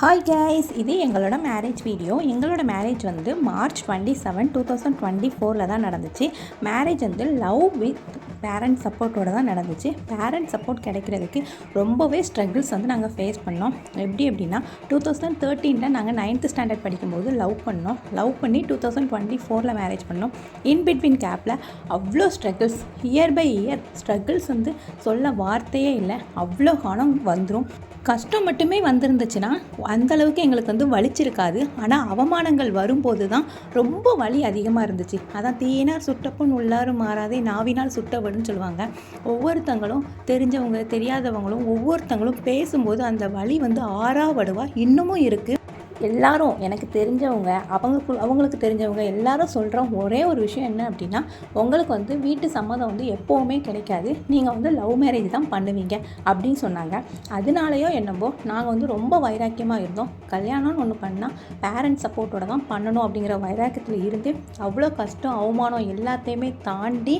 Hi guys இது எங்களோட marriage video எங்களோட மேரேஜ் வந்து March twenty seven two thousand twenty ஃபோரில் தான் நடந்துச்சு. மேரேஜ் வந்து லவ் வித் பேரண்ட் சப்போர்ட்டோட தான் நடந்துச்சு. பேரண்ட் சப்போர்ட் கிடைக்கிறதுக்கு ரொம்பவே ஸ்ட்ரகிள்ஸ் வந்து நாங்கள் ஃபேஸ் பண்ணோம். எப்படி எப்படின்னா டூ தௌசண்ட் தேர்ட்டீனில் நாங்கள் நைன்த்து ஸ்டாண்டர்ட் படிக்கும்போது லவ் பண்ணோம். லவ் பண்ணி டூ தௌசண்ட் டுவெண்ட்டி ஃபோரில் மேரேஜ் பண்ணோம் இன் பிட்வீன் கேப்பில் அவ்வளோ struggles year by year struggles வந்து சொல்ல வார்த்தையே இல்லை. அவ்வளோ காலம் வந்துடும் கஷ்டம் மட்டுமே வந்திருந்துச்சுன்னா அந்த அளவுக்கு எங்களுக்கு வந்து வலிச்சிருக்காது. ஆனால் அவமானங்கள் வரும்போது தான் ரொம்ப வலி அதிகமாக இருந்துச்சு. அதான் தீயினார் சுட்டப்புண் உள்ளாரும் மாறாதே நாவினால் சுட்டவடுன்னு சொல்லுவாங்க. ஒவ்வொருத்தங்களும் தெரிஞ்சவங்க தெரியாதவங்களும் ஒவ்வொருத்தங்களும் பேசும்போது அந்த வலி வந்து ஆறாவடுவாக இன்னமும் இருக்குது எல்லாரும் எனக்கு தெரிஞ்சவங்க அவங்க அவங்களுக்கு தெரிஞ்சவங்க எல்லாரும் சொல்கிற ஒரே ஒரு விஷயம் என்ன அப்படின்னா உங்களுக்கு வந்து வீட்டு சம்மதம் வந்து எப்போவுமே கிடைக்காது. நீங்கள் வந்து லவ் மேரேஜ் தான் பண்ணுவீங்க அப்படின்னு சொன்னாங்க. அதனாலேயோ என்னவோ நாங்கள் வந்து ரொம்ப வைராக்கியமாக இருந்தோம். கல்யாணம்னு ஒன்று பண்ணால் பேரண்ட்ஸ் சப்போர்ட்டோட தான் பண்ணணும் அப்படிங்கிற வைராக்கியத்தில் இருந்து அவ்வளோ கஷ்டம் அவமானம் எல்லாத்தையுமே தாண்டி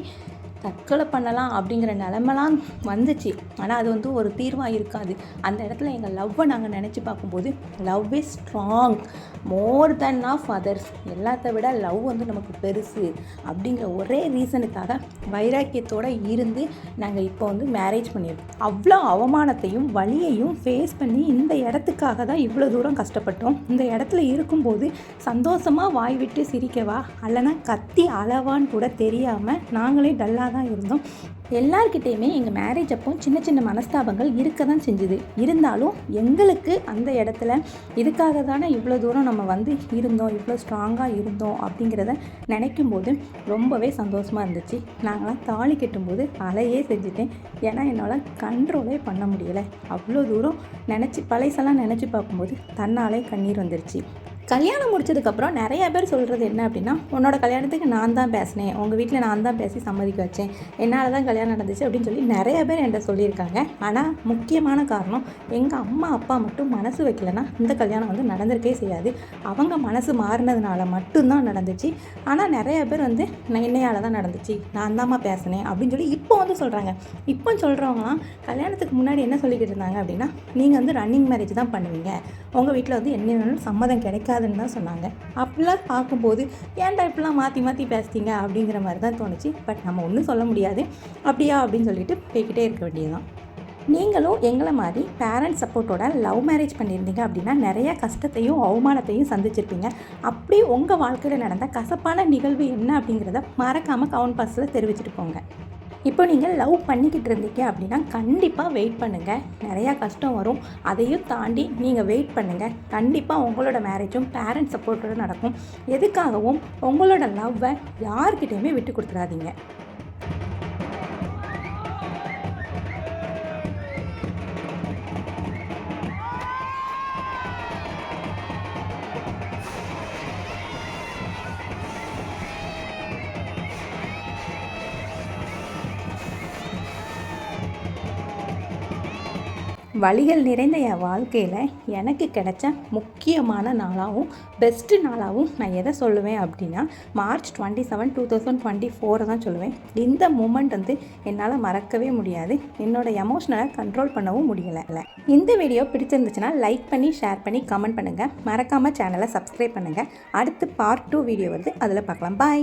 தற்கொலை பண்ணலாம் அப்படிங்கிற நிலமெல்லாம் வந்துச்சு. ஆனால் அது வந்து ஒரு தீர்வாக இருக்காது. அந்த இடத்துல எங்கள் லவ்வை நாங்கள் நினச்சி பார்க்கும்போது love is strong more than of others எல்லாத்த விட லவ் வந்து நமக்கு பெருசு அப்படிங்கிற ஒரே ரீசனுக்காக வைராக்கியத்தோடு இருந்து நாங்கள் இப்போ வந்து மேரேஜ் பண்ணியிருக்கோம். அவ்வளோ அவமானத்தையும் வழியையும் ஃபேஸ் பண்ணி இந்த இடத்துக்காக தான் இவ்வளோ தூரம் கஷ்டப்பட்டோம். இந்த இடத்துல இருக்கும்போது சந்தோஷமாக வாய் விட்டு சிரிக்கவா அல்லனா கத்தி அளவான்னு கூட தெரியாமல் நாங்களே டல்லாக தான் இருந்தோம். எல்லார்கிட்டேயுமே எங்கள் மேரேஜ் அப்போ சின்ன சின்ன மனஸ்தாபங்கள் இருக்க தான் செஞ்சுது. இருந்தாலும் எங்களுக்கு அந்த இடத்துல இதுக்காக தானே இவ்வளோ தூரம் நம்ம வந்து இருந்தோம் இவ்வளோ ஸ்ட்ராங்காக இருந்தோம் அப்படிங்கிறத நினைக்கும் போது ரொம்பவே சந்தோஷமாக இருந்துச்சு. நாங்களாம் தாலி கட்டும்போது அலையே செஞ்சுட்டேன். ஏன்னா என்னால் கண்ட்ரோலே பண்ண முடியலை. அவ்வளோ தூரம் நினச்சி பழைசெல்லாம் நினச்சி பார்க்கும்போது தன்னாலே கண்ணீர் வந்துருச்சு. கல்யாணம் முடிச்சதுக்கப்புறம் நிறைய பேர் சொல்கிறது என்ன அப்படின்னா உன்னோட கல்யாணத்துக்கு நான் தான் பேசினேன். உங்கள் வீட்டில் நான் தான் பேசி சம்மதிக்க வச்சேன். என்னால் தான் கல்யாணம் நடந்துச்சு அப்படின்னு சொல்லி நிறைய பேர் என்கிட்ட சொல்லியிருக்காங்க. ஆனால் முக்கியமான காரணம் எங்கள் அம்மா அப்பா மட்டும் மனசு வைக்கலன்னா இந்த கல்யாணம் வந்து நடந்திருக்கே செய்யாது. அவங்க மனசு மாறினதுனால மட்டும்தான் நடந்துச்சு. ஆனால் நிறைய பேர் வந்து என்னையால் தான் நடந்துச்சு. நான் தாம்மா பேசினேன். அப்படின்னு சொல்லி இப்போ வந்து சொல்கிறாங்க இப்போ சொல்கிறவங்களாம் கல்யாணத்துக்கு முன்னாடி என்ன சொல்லிக்கிட்டு இருந்தாங்க அப்படின்னா நீங்கள் வந்து ரன்னிங் மேரேஜ் தான் பண்ணுவீங்க. உங்கள் வீட்டில் வந்து என்ன சம்மதம் கிடைக்காது கூடாதுன்னு தான் சொன்னாங்க. அப்படிலாம் பார்க்கும்போது ஏன்டா இப்படிலாம் மாற்றி மாற்றி பேசுகிறீங்க அப்படிங்கிற மாதிரி தான் தோணுச்சு. பட் நம்ம ஒன்றும் சொல்ல முடியாது. அப்படியா? அப்படின்னு சொல்லிட்டு போய்கிட்டே இருக்க வேண்டியதுதான். நீங்களும் எங்களை மாதிரி பேரண்ட்ஸ் சப்போர்ட்டோட லவ் மேரேஜ் பண்ணியிருந்தீங்க அப்படின்னா நிறைய கஷ்டத்தையும் அவமானத்தையும் சந்திச்சிருப்பீங்க. அப்படி உங்கள் வாழ்க்கையில் நடந்த கசப்பான நிகழ்வு என்ன அப்படிங்கிறத மறக்காமல் கவுண்ட் பாஸில் தெரிவிச்சுட்டு போங்க. இப்போ நீங்கள் லவ் பண்ணிக்கிட்டு இருந்தீங்க அப்படின்னா கண்டிப்பாக வெயிட் பண்ணுங்கள் நிறையா கஷ்டம் வரும். அதையும் தாண்டி நீங்கள் வெயிட் பண்ணுங்கள் கண்டிப்பாக உங்களோட மேரேஜும் பேரண்ட்ஸ் சப்போர்ட்டோடு நடக்கும். எதுக்காகவும் உங்களோட லவ்வை யார்கிட்டையுமே விட்டு கொடுத்துடாதீங்க. வழிகள் நிறைந்த என் வாழ்க்கையில் எனக்கு கிடைச்ச முக்கியமான நாளாகவும் பெஸ்ட்டு நாளாகவும் நான் எதை சொல்லுவேன் அப்படின்னா March twenty seven two thousand twenty ஃபோரை தான் சொல்லுவேன். இந்த மூமெண்ட் வந்து என்னால் மறக்கவே முடியாது. என்னோடய எமோஷனலை கண்ட்ரோல் பண்ணவும் முடியலை. இந்த வீடியோ பிடிச்சிருந்துச்சுன்னா லைக் பண்ணி ஷேர் பண்ணி கமெண்ட் பண்ணுங்கள் மறக்காமல் சேனலை சப்ஸ்கிரைப் பண்ணுங்கள் அடுத்து பார்ட் டூ வீடியோ வந்து அதில் பார்க்கலாம். பாய்